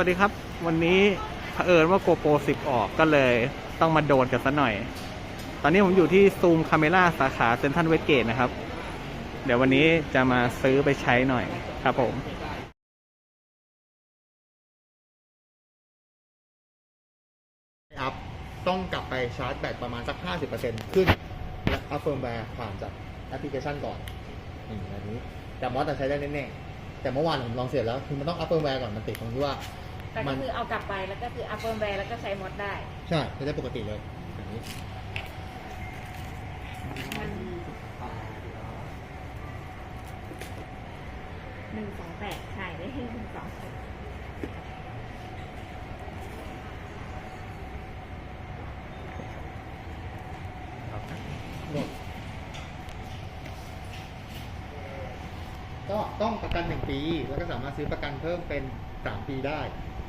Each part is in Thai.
วัสดีครับ วันนี้เผอิญว่าโกโปร10 ออกก็เลยต้องมาโดนกันซะหน่อย ตอนนี้ผมอยู่ที่ซูมคาเมล่าสาขาเซนทันเวสเกตนะครับ เดี๋ยววันนี้จะมาซื้อไปใช้หน่อยครับผมอัพต้องกลับไปชาร์จแบตประมาณสัก 50%ขึ้น และอัพเฟิร์มแวร์ผ่านจากแอปพลิเคชันก่อนอืมแบบนี้ แต่มอสจะใช้ได้แน่ๆแต่เมื่อวานผมลองเสร็จแล้ว คือมันต้องอัพเฟิร์มแวร์ก่อนมันติดตรงที่ว่า แต่มัก็นคือเอากลับไปแล้วก็คืออัพเฟิร์มแวร์แล้วก็ใช้มอดได้ ใช่ไม่ได้ปกติเลยแบบนี้มันหนึ่งสองแปดใช่ได้หนึ่งสองแปดหมดก็ต้องประกันหนึ่งปี แล้วก็สามารถซื้อประกันเพิ่มเป็นสามปีได้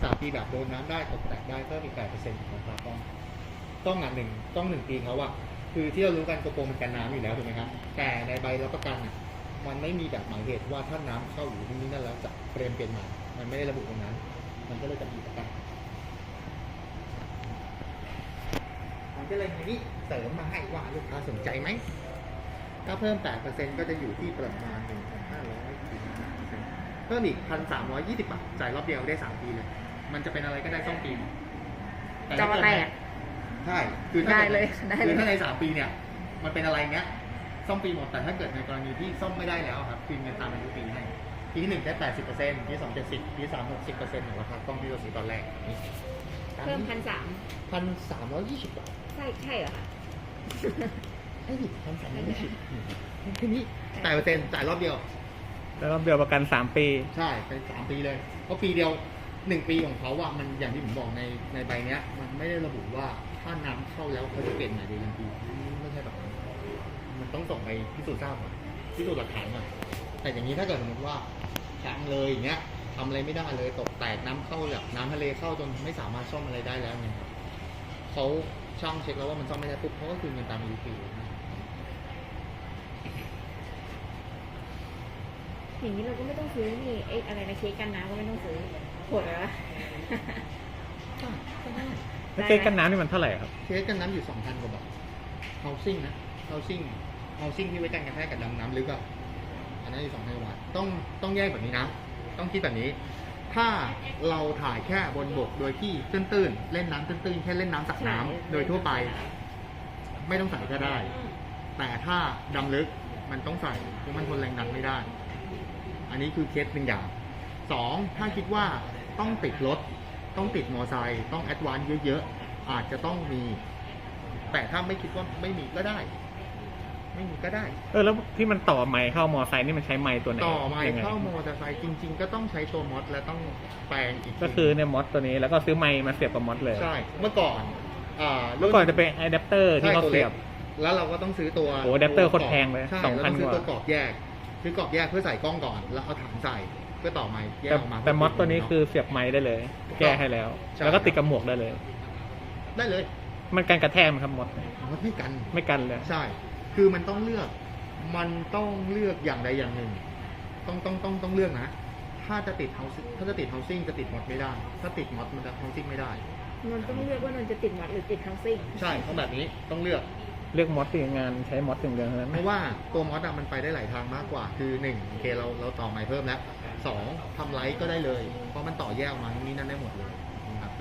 สามปีแบบโดนน้ำได้ตกแตกได้เพิ่มอีกแปดเปอร์เซ็นต์นะครับต้อง ต้องงานหนึ่งต้องหนึ่งปีเขาอะคือที่เรารู้กันโกโปรมันกันน้ำอยู่แล้วถูกไหมครับ แต่ในใบรับประกันอะมันไม่มีแบบหมายเหตุว่าถ้าน้ำเข้าอยู่ที่นี่นั่นแล้วจะเปลี่ยนเปลี่ยนใหม่มันไม่ได้ระบุตรงนั้น มันก็เลยจะมีประกันมันก็เลยมีนี่เสริมมาให้ว่าลูกค้าสนใจไหมถ้าเพิ่ม 8%ก็จะอยู่ที่ประมาณ 1,500เพิ่มอีก 1,320 บาท จ่ายรอบเดียวได้ 3 ปีเลย มันจะเป็นอะไรก็ได้ซ่อมปีจอแตก ใช่คือถ้าได้กิเลยได้เลย คือถ้าใน3ปีเนี่ย มันเป็นอะไรเงี้ยซ่อมปีหมดแต่ถ้าเกิดในกรณีที่ซ่อมไม่ได้แล้วครับคืนเงินตามอายุปีให้ปีที่หนึ่งได้80%ปีที่สอง70ปีที่สาม60%ของราคากล้องที่เราซื้อตอนแรกนี่เพิ่มพันสามพันสามร้อยยี่สิบบาทใช่ใช่เหรอคะไอ้พันสามร้อยยี่สิบแค่นี้จ่ายเปอร์เซ็นต์จ่ายรอบเดียว แล้วก็เบียวประกัน 3 ปี ใช่เป็นสามปีเลยเพราะปีเดียว หนึ่งปีของเขาอะมันอย่างที่ผมบอกในในใบเนี้ย มันไม่ได้ระบุว่าถ้าน้ำเข้าแล้วเขาจะเปลี่ยนใหม่ในทันทีไม่ใช่แบบนั้นมันต้องส่งไปพิสูจน์ทราบก่อนพิสูจน์หลักฐานก่อนแต่อย่างนี้ถ้าเกิดสมมติว่าแข็งเลยอย่างเงี้ยทำอะไรไม่ได้เลยตกแตกน้ำเข้าแบบน้ำทะเลเข้าจนไม่สามารถซ่อมอะไรได้แล้วเนี่ยครับเขาช่างเช็คแล้วว่ามันซ่อมไม่ได้ปุ๊บเขาก็คืนเงินตามอายุปีอย่างนี้เราก็ไม่ต้องซื้อนี่ไอ้อะไรนะเค้กกันน้ำก็ไม่ต้องซื้อ โหดเลยวะแล้วเก๊กันน้ำนี่มันเท่าไหร่ครับ เคสกันน้ำอยู่สองพันกว่าบาท housing นะ housing housing ที่ไว้กันกระแทกกับดำน้ำลึกอะอันนั้นอยู่สองพันกว่าบาทต้องต้องแยกแบบนี้นะ ต้องคิดแบบนี้ ถ้าเราถ่ายแค่บนบกโดยที่ตื้นๆ เล่นน้ำตื้นๆ แค่เล่นน้ำสักน้ำโดยทั่วไป ไม่ต้องใส่ก็ได้ แต่ถ้าดำลึกมันต้องใส่เพราะมันทนแรงดันไม่ได้ อันนี้คือเคสหนึ่งอย่างสองถ้าคิดว่า ต้องติดรถ ต้องติดมอไซค์ต้องแอดวานซ์เยอะๆ อาจจะต้องมี แต่ถ้าไม่คิดว่าไม่มีก็ได้ ไม่มีก็ได้ เออแล้วที่มันต่อไมค์เข้ามอไซค์นี่มันใช้ไมค์ตัวไหนต่อมายังไงเข้ามอเตอร์ไซค์จริง ๆ ก็ต้องใช้ตัวมอสและต้องแปลงอีกก็คือเนี่ยมอสตัวนี้แล้วก็ซื้อไมค์มาเสียบกับมอสเลยใช่ เมื่อก่อนอ่าเมื่อก่อนจะเป็นอะแดปเตอร์ที่เขาเสียบ แล้วเราก็ต้องซื้อตัวโอ้อะแดปเตอร์โคตรแพงเลยใช่2,000แล้วต้องซื้อกว่าตัวกรอบแยกซื้อกรอบแยกเพื่อใส่กล้องก่อน แล้วเอาถังใส่ เพื่อต่อไมค์แยกแต่ออกมาแต่มอสตัวนี้คือเสียบไมค์ได้เลย แก้ให้แล้วใช่แล้วก็ติดกับหมวกได้เลย ได้เลย มันกันกระแทกไหมครับมอสมอสไม่กัน ไม่กันเลย ใช่ คือมันต้องเลือก มันต้องเลือกอย่างใดอย่างหนึ่ง ต้องต้องต้องต้องเลือกนะ ถ้าจะติด housing ถ้าจะติด housing จะติดมอดไม่ได้ ถ้าติดมอดมันจะ housing ไม่ได้ มันต้องเลือกว่ามันจะติดมอดหรือติดทั้งซิ่งใช่ต้องแบบนี้ ต้องเลือกเลือกมอสตีงานใช้มอสอย่างเดียวเท่านั้นเพราะว่าตัวมอสอะมันไปได้หลายทางมากกว่า คือหนึ่งโอเคเราเราต่อไมค์เพิ่มแล้ว สองทำไลท์ก็ได้เลย เพราะมันต่อแยกออกมานี่นั่นได้หมดเลยนะครับ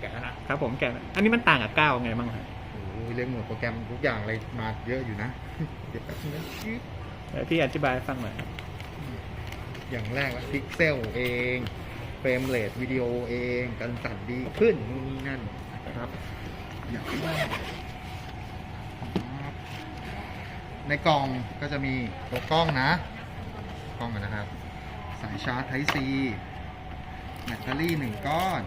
แกะแล้วนะ ครับผมแกะอันนี้มันต่างกับก้าวไงบ้างครับโอ้โหเรื่องหมวดโปรแกรมทุกอย่างอะไรมาเยอะอยู่นะ เดี๋ยวแป๊บนึงนะชึบเดี๋ยวพี่อธิบายให้ฟังหน่อยครับอย่างแรกละพิกเซลเองเฟรมเรทวิดีโอเองกันสั่นดีขึ้นนู่นนี่นั่นนะครับอย่างแรกในกล่องก็จะมีตัวกล้องนะ กล้องกันนะครับ สายชาร์จไทซีแบตเตอรี่หนึ่งก้อน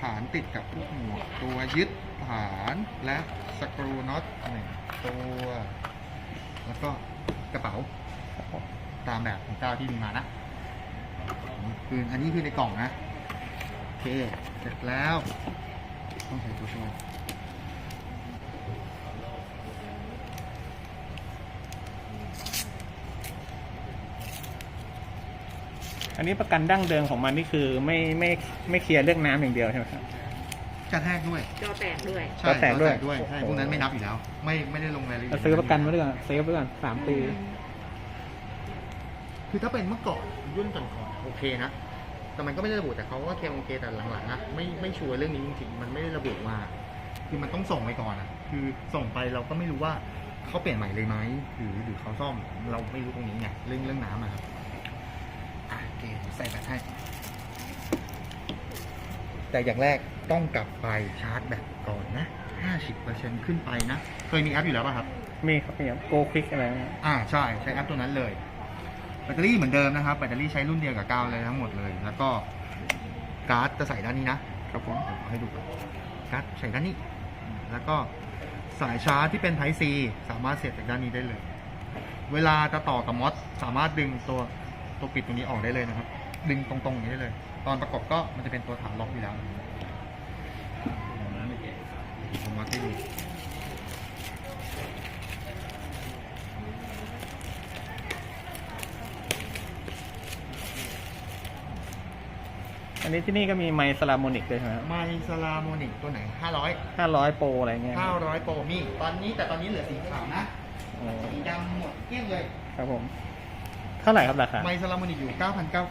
ฐานติดกับลูกหมวกตัวยึดฐานและสกรูน็อตหนึ่งตัว แล้วก็กระเป๋า ตามแบบของเจ้าที่มีมานะคืออันนี้คือในกล่องนะ โอเค เสร็จแล้ว ต้องใส่ตัวช่วย อันนี้ประกันดั้งเดิมของมันนี่คือไม่ไม่ไม่เคลียร์เรื่องน้ำอย่างเดียวใช่ไหมครับกระแทกด้วยจอแตกด้วย ใช่กระแทกด้วย ด้วยใช่โอ้โหพวกนั้นไม่นับอยู่แล้ว ไม่ไม่ได้ลงรายละเอียเราดซื้อประกันไว้ด้วยกันเซฟไว้ก่อนสามปี คือถ้าเป็นเมื่อก่อนยุ่นก่อนๆโอเคนะแต่มันก็ไม่ได้ระบุแต่เขาก็เคลมโอเคแต่หลังๆนะไม่ไม่ชัวร์เรื่องนี้จริงๆมันไม่ได้ระบุมา คือมันต้องส่งไปก่อนอะคือส่งไปเราก็ไม่รู้ว่าเขาเปลี่ยนใหม่เลยไหมหรือหรือเขาซ่อมเราไม่รู้ตรงนี้ไงเรื่องเรื่องน้ำอะครับ อะโอเคใส่แบตให้ แต่อย่างแรกต้องกลับไปชาร์จแบตก่อนนะ 50%ขึ้นไปนะ เคยมีแอปอยู่แล้วป่ะครับ มีครับมีโกคลิกอะไรนะอ่าใช่ใช้แอปตัวนั้นเลย แบตเตอรี่เหมือนเดิมนะครับ แบตเตอรี่ใช้รุ่นเดียวกับก้าวเลยทั้งหมดเลย แล้วก็การ์ดจะใส่ด้านนี้นะครับผมเดี๋ยวเอาให้ดูก่อนการ์ดใส่ด้านนี้ แล้วก็สายชาร์จที่เป็น Type C สามารถเสียบจากด้านนี้ได้เลย เวลาจะต่อกับมอสสามารถดึงตัว ตัวปิดตรงนี้ออกได้เลยนะครับ ดึงตรงๆอย่างนี้ได้เลย ตอนประกอบก็มันจะเป็นตัวฐานล็อกอยู่แล้วผมมาให้ดูอันนี้ที่นี่ก็มีไมซ์สลาโมนิกด้วยใช่ไหมครับไมซาลาโมนิกตัวไหน500ห้าร้อยโปรอะไรเงี้ย900โปรมีตอนนี้แต่ตอนนี้เหลือสีขาวนะโอ้สีดำหมดเกลี้ยงเลย ครับผม เท่าไหร่ครับราคาไมซาลาโมนิกอยู่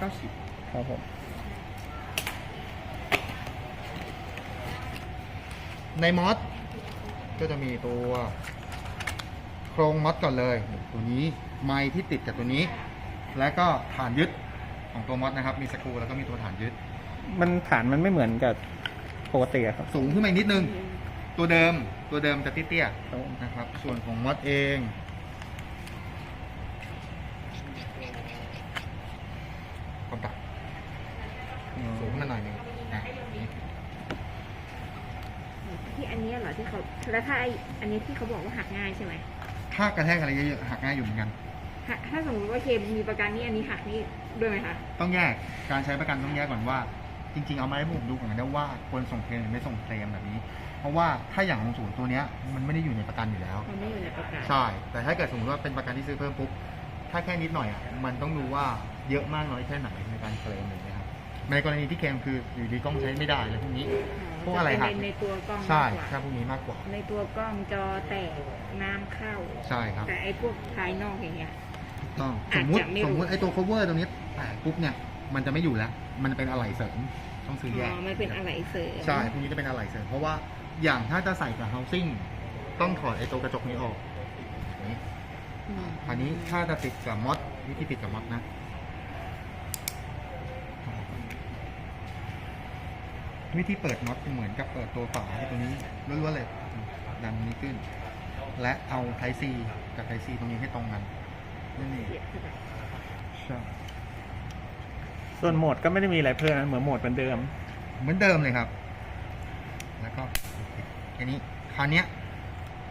9,990 ครับผมในมอสก็จะมีตัว โครงมอสก่อนเลย ตัวนี้ไมค์ที่ติดกับตัวนี้ แล้วก็ฐานยึดของตัวมอสนะครับ มีสกรูแล้วก็มีตัวฐานยึด มันฐานมันไม่เหมือนกับปกติอะครับสูงขึ้นมาอีกนิดนึง ตัวเดิมตัวเดิมจะเตี้ยครับผมๆนะครับ ส่วนของมอสเองความต่ำสูงขึ้นมาหน่อยหนึงอะ ที่อันนี้เหรอที่เขา แล้วถ้าไออันนี้ที่เขาบอกว่าหักง่ายใช่ไหมถ้ากระแทกอะไรเยอะๆหักง่ายอยู่เหมือนกันหักถ้าสมมติว่าเคมมีประกันนี่อันนี้หักนี่ด้วยไหมคะ ต้องแยกการใช้ประกันต้องแยกก่อนว่า จริง ๆ เอามาให้ผมดูก่อนนะว่าควรส่งเคลมหรือไม่ส่งเคลมแบบนี้ เพราะว่าถ้าอย่างของศูนย์ตัวเนี้ยมันไม่ได้อยู่ในประกันอยู่แล้ว มันไม่อยู่ในประกันใช่ แต่ถ้าเกิดสมมติว่าเป็นประกันที่ซื้อเพิ่มปุ๊บถ้าแค่นิดหน่อยอะมันต้องดูว่าเยอะมากน้อยแค่ไหนในการเคลมเลยนะครับในกรณีที่เคลมคืออยู่ดีกล้องใช้ไม่ได้เลยพวกนี้พ วกอะไรจหักเป็นในตัวกล้องใช่มากกว่าถ้าพวกนี้มากกว่า ในตัวกล้องจอแตกน้ำเข้า ใช่ครับ แต่ไอพวกภายนอกอย่างเงี้ยถูกต้องสอาจมมติจะไม่รู้สมมติไอ้ตัว cover ตรงนี้แตกปุ๊บเนี่ยมันจะไม่อยู่แล้ว มันจะเป็นอะไหล่เสริมต้องซื้อแยอ๋กอมันเป็นอะไรเสริมใช่พวกนี้จะเป็นอะไหล่เสริมเพราะว่าอย่างถ้าจะใส่กับ housing ต้องถอดไอ้ตัวกระจกนี้ออกนี่อืมอันนี้ถ้าจะติดกับมอสวิธีติดกับมอสนะ วิธีเปิดน็อตเหมือนกับเปิดตัวฝาที่ตรงนี้ล้วนๆเลยดันนี้ขึ้น และเอาไทซีกับไทซีตรงนี้ให้ตรงกันนั่นเองเสียบเข้าไปใช่ส่วนโหมดก็ไม่ได้มีอะไรเพิ่มนะเหมือนโหมดเหมือนเดิม เหมือนเดิมเลยครับ แล้วก็แค่นี้คราวเนี้ย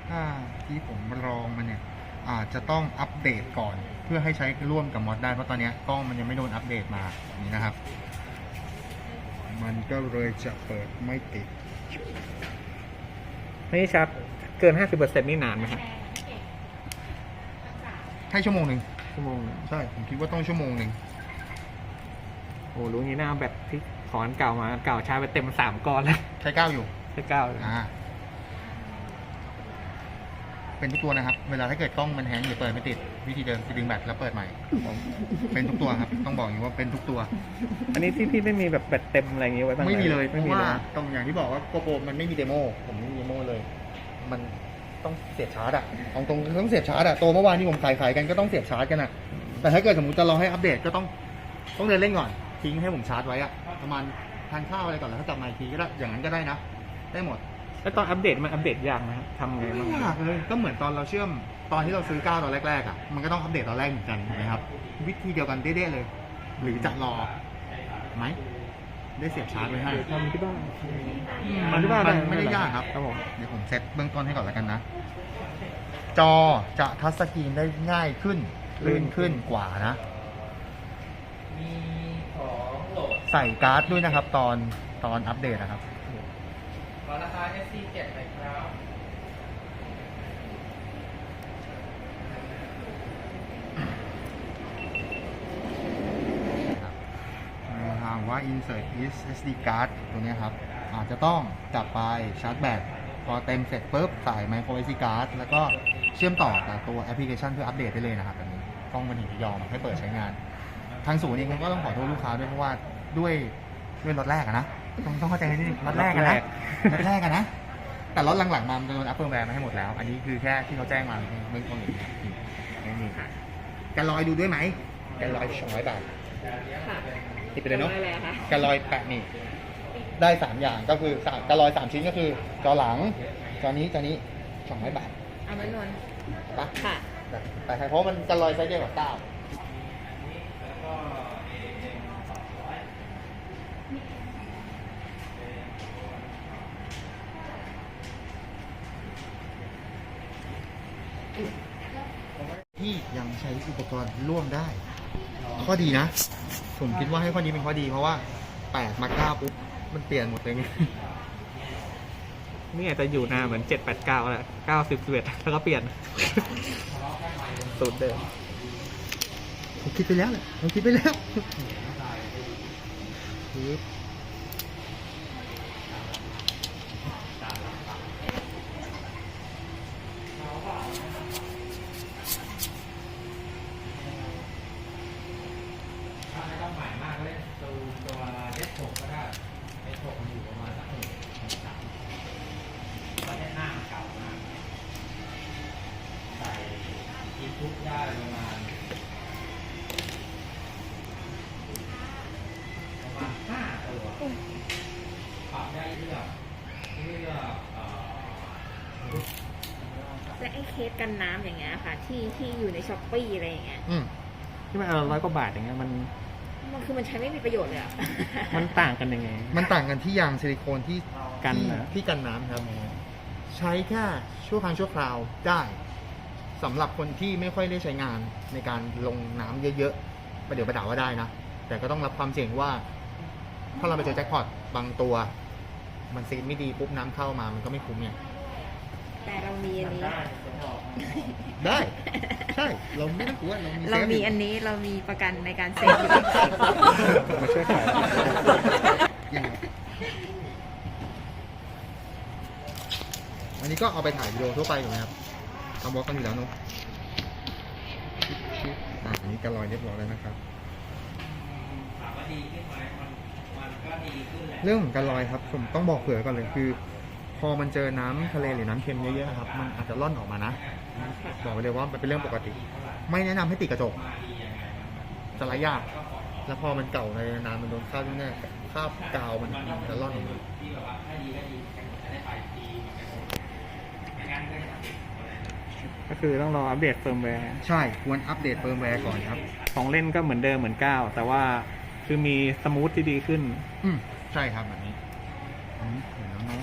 ถ้าที่ผมลองมันเนี่ย อาจจะต้องอัปเดตก่อน เพื่อให้ใช้ร่วมกับมอดได้เพราะตอนเนี้ยกล้องมันยังไม่โดนอัปเดตมาอย่างนี้นะครับมัน ก็เลยจะเปิดไม่ติด นี่ชาร์จเกินห้าสิบเปอร์เซ็นต์นี่นานไหมครับให้ชั่วโมงหนึ่งชั่วโมงหนึ่งใช่ ผมคิดว่าต้องชั่วโมงหนึ่งโอ้รู้งี้หน้าแบตที่ขอนเก่ามาเก่าชาร์จไปเต็มสามก้อนแล้วใช้ก้าวอยู่ใช่เก้าเลยอ่าเป็นทุกตัวนะครับ เวลาถ้าเกิดกล้องมันแฮงก์หรือเปิดไม่ติด วิธีเดิมคือดึงแบตแล้วเปิดใหม่ เป็นทุกตัวครับ ต้องบอกอย่างนี้ว่าเป็นทุกตัว อันนี้ที่พี่ไม่มีแบบแบตเต็มอะไรอย่างงี้ไว้บ้างหไม่มีเลยเพไม่ราะมีว่าเลยตรงอย่างที่บอกว่าโกโปรมันไม่มีเดโมผมไม่มีเดโมเลย มันต้องเสียบชาร์จอะของตรงต้องเสียบชาร์จอะตัวเมื่อวานที่ผมขายขายกันก็ต้องเสียบชาร์จกันอะแต่ถ้าเกิดสมมติจะรอให้อัปเดตก็ต้องต้องเดินเล่นก่อนทิ้งให้ผมชาร์จไว้อะประมาณทานข้าวอะไรก่อนแล้วถ้ากลับมาอีกทีก็ได้อย่างนั้นก็ได้นะ ได้หมดแล้วตอนอัปเดตมันอัปเดตยากไหมครับทำไงบ้างไม่ยากเลยก็เหมือนตอนเราเชื่อม ตอนที่เราซื้อก้าวตอนแรกๆอะมันก็ต้องอัปเดตตอนแรกเหมือนกันถูกไหมครับ วิธีเดียวกันเด้ๆเลย หรือจะรอไหมได้เสียบชาร์จไว้ให้เดี๋ยวทำที่บ้านมันทำที่บ้านมันด้ไม่ได้ยากครับครับผมเดี๋ยวผมเซตเบื้องต้นให้ก่อนแล้วกันนะ จอจะทัชสกรีนได้ง่ายขึ้นลื่นขึ้นกว่านะมีของโหลดใส่การ์ดด้วยนะครับ ตอนตอนอัปเดตนะครับขอราคา SC7 หน่อยครับครับ รือ ว่า insert SD card ตัวเนี้ยครับอาจจะต้องจับไปชาร์จแบตพอเต็มเสร็จปุ๊บใส่ micro SD card แล้วก็เชื่อมต่อกับตัวแอปพลิเคชันเพื่ออัปเดตได้เลยนะครับแบบนี้กล้องมันถึงจะยอมให้เปิดใช้งาน ทางศูนย์เองก็ต้องขอโทษลูกค้าด้วยเพราะว่าด้วยด้วยรถแรกอะนะต้องต้องเข้าใจนิดนึงรถแรกอะนะรถแรกอะนะ แต่รถหลังๆมามันโดน Apple แบนมาให้หมดแล้ว อันนี้คือแค่ที่เขาแจ้งมาเบื้องต้นเองครับนี่นี่กันลอยดูด้วยไหมกันลอยสองร้อยบาทค่ะ ติดไปเลยเนาะได้เลยค่ะกันลอยแปะนี่ได้สามอย่างก็คือสามกันลอยสามชิ้นก็คือ จอหลัง จอนี้จอนี้สองร้อยบาทเอามานวลปะค่ะแต่แต่ใครเพราะมันกันลอยไซส์เดียวกับเก้าที่ยังใช้อุปกรณ์ร่วมได้ ข้อดีนะ ผมคิดว่าให้ข้อนี้เป็นข้อดีเพราะว่าแปดมาเก้าปุ๊บมันเปลี่ยนหมดเลยไงนี่อาจจะอยู่นานเหมือนเจ็ดแปดเก้าแหละเก้าสิบสิบเอ็ดแล้วก็เปลี่ยนสูตรเดิมผมคิดไปแล้วแหละผมคิดไปแล้วปึ๊บและไอ้เคส กันน้ำอย่างเงี้ยค่ะ ที่ที่อยู่ในช้อปปี้อะไรอย่างเงี้ย อืมที่มันเอาร้อยกว่าบาทอย่างเงี้ยมันมันคือมันใช้ไม่มีประโยชน์เลยอะมันต่างกันยังไง มันต่างกันที่ยางซิลิโคนที่กันที่เหรอ ที่กันน้ำครับ ใช้แค่ชั่วครั้งชั่วคราวได้สำหรับคนที่ไม่ค่อยได้ใช้งานในการลงน้ำเยอะๆประเดี๋ยวประดาว่าได้นะ แต่ก็ต้องรับความเสี่ยงว่า ถ้าเราไปเจอแจ็คพอตบางตัว มันซีดไม่ดีปุ๊บน้ำเข้ามามันก็ไม่คุ้มเนี่ย แต่เรามีอันนี้ ได้ ใช่ เราไม่ต้องกลัวเรามีเราซฟมียู่อันนี้เรามีประกันในการเซฟอยู่มาช่วยขายยังไงอันนี้ก็เอาไปถ่ายวิดีโอทั่วไปอยู่นะครับทำวอล์กกันอยู่แล้วเนอะอะอันนี้กันลอยเรียบร้อยแล้วนะครับถามว่าดีขึ้นไหมมันมันก็ดีขึ้นแหละเรื่องของการลอยครับ ผมต้องบอกเผื่อก่อนเลยคือ พอมันเจอน้ำทะเลหรือน้ำเค็มเยอะๆครับ มันอาจจะล่อนออกมานะ บอกไว้เลยว่ามันเป็นเรื่องปกติ ไม่แนะนำให้ติดกระจก จะระยาก แล้วพอมันเก่าในนานมันโดนคราบแน่ๆคราบกาวมันจะล่อนออกมาที่แบบว่าถ้าดีก็ดีจะได้ไปดีไม่งั้นก็จะติดอะไรนะก็คือต้องรออัปเดตเฟิร์มแวร์ ใช่ ควรอัปเดตเฟิร์มแวร์ก่อนครับ ของเล่นก็เหมือนเดิมเหมือนเก้า แต่ว่าคือมีสมูทที่ดีขึ้น อืมใช่ครับแบบนี้อันนี้เห็นแล้วเนาะ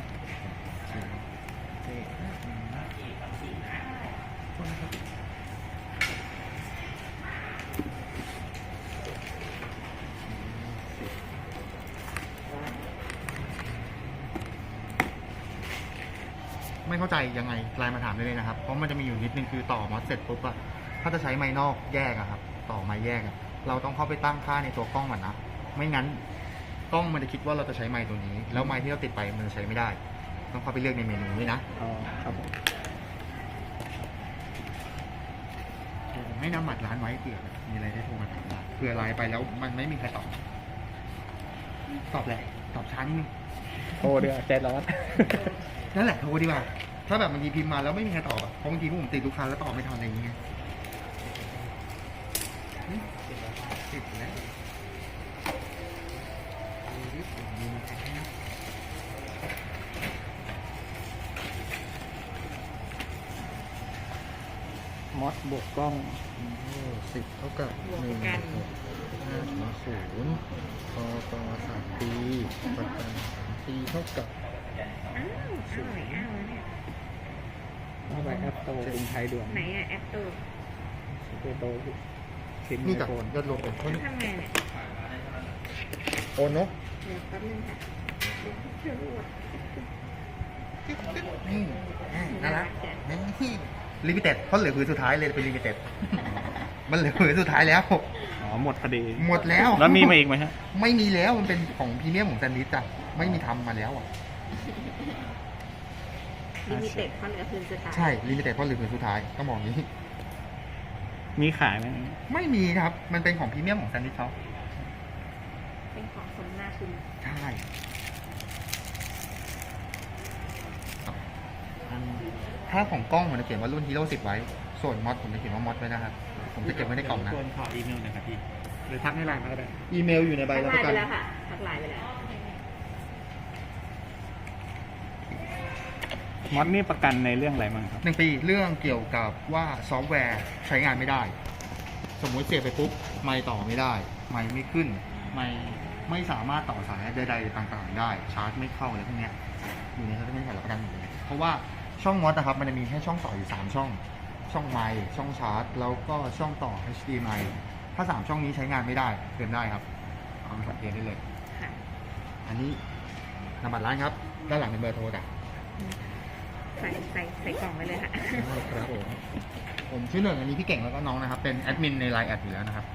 ไม่ เข้าใจยังไงไลน์มาถามได้เลยนะครับ เพราะมันจะมีอยู่นิดนึงคือต่อมอสเสร็จปุ๊บอะถ้าจะใช้ไม้นอกแยกอะครับ ต่อไม้แยกอะเราต้องเข้าไปตั้งค่าในตัวกล้องก่อนนะ ไม่งั้นกล้องมันจะคิดว่าเราจะใช้ไม้ตัวนี้ แล้วไม้ที่เราติดไปมันจะใช้ไม่ได้ ต้องเข้าไปเลือกในเมนูด้วยนะอ๋อครับผมผมให้น้ำหมัดร้านไว้เผื่อมีอะไรได้โทรมาถามได้เผื่อไลน์ไปแล้วมันไม่มีใครตอบ ตอบแหละ ตอบช้านิดนึงโอ้เดือดใจร้อน นั่นแหละโทรดีกว่า ถ้าแบบบางทีพิมพ์มาแล้วไม่มีใครตอบอะเพราะบางทีพวกผมติดลูกค้าแล้วตอบไม่ทันอะไรอย่างเงี้ยติดแล้วมอสบวกกล้องสิบเท่ากับบวกหนึ่งกันหกห้าถึงศูนย์พอต่อสามปีประกันสามปีเท่ากับอ้าวอ้าวไหนอ้าวเนี่ย เข้าไปแอปโตกรุงไทยด่วนไหนอะแอปตัวตัวโตสิบนี่กับโฟนยอดรวมเป็นคนทำไงเนี่ยโอนเนาะเดี๋ยวแป๊บนึงค่ะเดี๋ยวดูอะนี่อ่าน่ารักนี่ลิมิเต็ดเพราะเหลือผืนสุดท้ายเลยเป็นลิมิเต็ดมันเหลือผืนสุดท้ายแล้วอ๋ออหมดพอดีหมดแล้วแล้วมีมาอีกไหมฮะไม่มีแล้วมันเป็นของพรีเมียมของแซนดิสอะไม่มีทำมาแล้วอะ ลิมิเต็ดเพราะเหลือคืนสุดท้ายใช่ลิมิเต็ดเพราะเหลือเป็นสุดท้ายต้องบอกอย่างนี้ มีขายไหมไม่มีครับ มันเป็นของพรีเมียมของแซนดิสเขาเป็นของสมนาคุณใช่อันถ้าของกล้องมันจะเขียนว่ารุ่นฮีโร่สิบไว้ ส่วนมอดผมจะเขียนว่ามอดไว้นะครับ ผมจะเก็บไว้ในกล่องนะควรขออีเมลหน่อยครับพี่ หรือทักในไลน์มาก็ได้ อีเมลอยู่ในใบทักรับไลประกันน์ไปแล้วค่ะทักไลน์ไปแล้ว มอดนี่ประกันในเรื่องอะไรบ้างครับ หนึ่งปีเรื่องเกี่ยวกับว่าซอฟต์แวร์ใช้งานไม่ได้ สมมุติเสียบไปปุ๊บไม่ต่อไม่ได้ ไม่ไม่ขึ้น ไม่ไม่สามารถต่อสายใดๆต่างๆ ได้ ชาร์จไม่เข้าอะไรพวกเนี้ยอยู่ในสเปครับประกันหมดเลยเพราะว่าช่องมอสนะครับมันจะมีแค่ช่องต่ออยู่ 3 ช่อง ช่องไมค์ช่องชาร์จ แล้วก็ช่องต่อ HDMI ถ้า 3 ช่องนี้ใช้งานไม่ได้เตือนได้ครับเอาไปสังเกตได้เลยค่ะอันนี้นามบัตรร้านครับ ด้านหลังเป็นเบอร์โทรจ้ะใส่ใส่ใส่กล่องไปเลยค่ะ ครับผมผมชื่อหนึ่งอันนี้พี่เก่งแล้วก็น้องนะครับ เป็นแอดมินในไลน์แอดอยู่แล้วนะครับ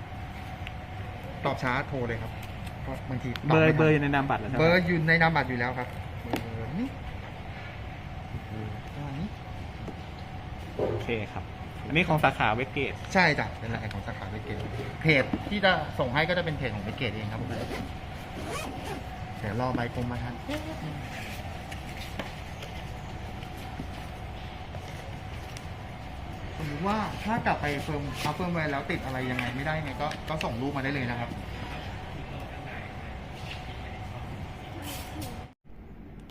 ตอบช้าโทรเลยครับเพราะบางทีตเบอร์ไม่ทันเบอร์อยู่ในนามบัตรแล้วใช่ไหเบมอร์อยู่ในนามบัตรอยู่แล้วครับเบอร์นี้เบอร์อันนี้โอเคครับ อันนี้ของสาขาเวสเกตใช่จ้ะเป็นไลน์แอดของสาขาเบเกตเพจที่จะส่งให้ก็จะเป็นเพจของเบเกตเองครับผมเดี๋ยวรอใบกรมมาทัน สมมติว่าถ้ากลับไปเฟิร์มอัพเฟิร์มแวร์แล้วติดอะไรยังไงไม่ได้ไงก็ก็ส่งรูปมาได้เลยนะครับ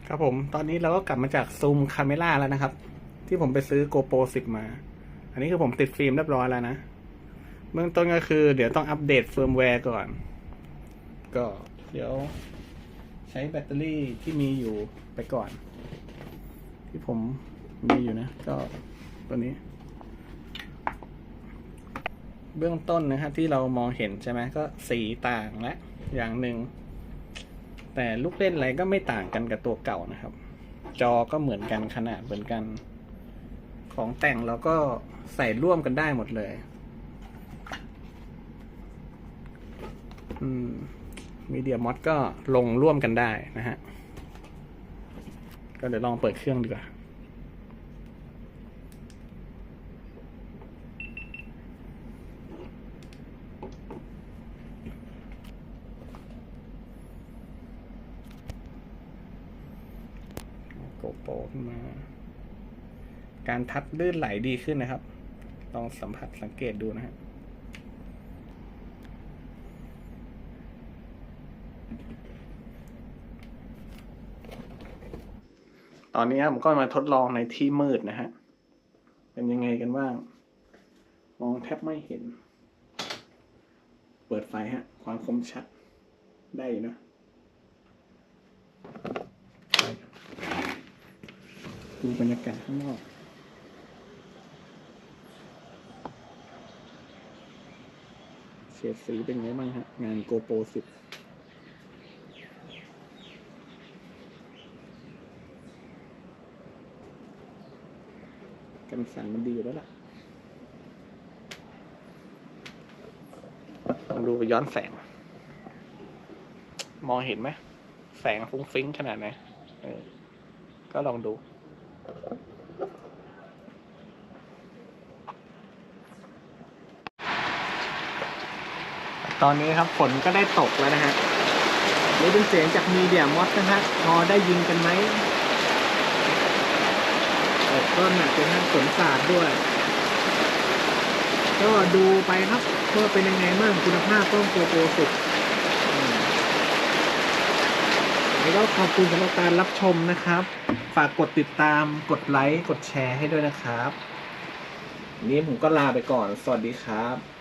ครับผมตอนนี้เราก็กลับมาจากซูมคาเมล่าแล้วนะครับ ที่ผมไปซื้อ GoPro 10 มา อันนี้คือผมติดฟิล์มเรียบร้อยแล้วนะเบื้องต้นก็คือเดี๋ยวต้องอัปเดตเฟิร์มแวร์ก่อน ก็เดี๋ยวใช้แบตเตอรี่ที่มีอยู่ไปก่อน ที่ผมมีอยู่นะ ก็ตัวนี้ เบื้องต้นนะครับที่เรามองเห็นใช่ไหมก็สีต่างและอย่างหนึ่ง แต่ลูกเล่นอะไรก็ไม่ต่างกันกับตัวเก่านะครับ จอก็เหมือนกันขนาดเหมือนกัน ของแต่งเราก็ใส่ร่วมกันได้หมดเลย อืมมีเดียมอดก็ลงร่วมกันได้นะฮะ ก็เดี๋ยวลองเปิดเครื่องดีกว่า โปขึ้นมา การทัดลื่นไหลดีขึ้นนะครับ ลองสัมผัสสังเกตดูนะฮะตอนนี้ผมก็มาทดลองในที่มืดนะฮะ เป็นยังไงกันบ้าง มองแทบไม่เห็น เปิดไฟฮะ ความคมชัดได้นะ ดูบรรยากาศข้างนอกเฉดสีเป็นไงบ้างฮะ งานโกโปรสิบกันสันมันดีอยู่แล้วล่ะลองดูย้อนแสง มองเห็นไหม แสงฟุ้งฟิ้งขนาดไหนก็ลองดู ตอนนี้ครับฝนก็ได้ตกแล้วนะฮะนี่เป็นเสียงจากมีเดียมอสนะฮะพอได้ยินกันไหมตกก็หนักเป็นทั้งฝนสาดด้วย ก็ดูไปครับว่าเป็นยังไงบ้างคุณภาพกล้องโปรโปรสุดอืมแล้ว ก็ขอบคุณสำหรับการรับชมนะครับ ฝากกดติดตามกดไลค์กดแชร์ให้ด้วยนะครับวันนี้ผมก็ลาไปก่อน สวัสดีครับ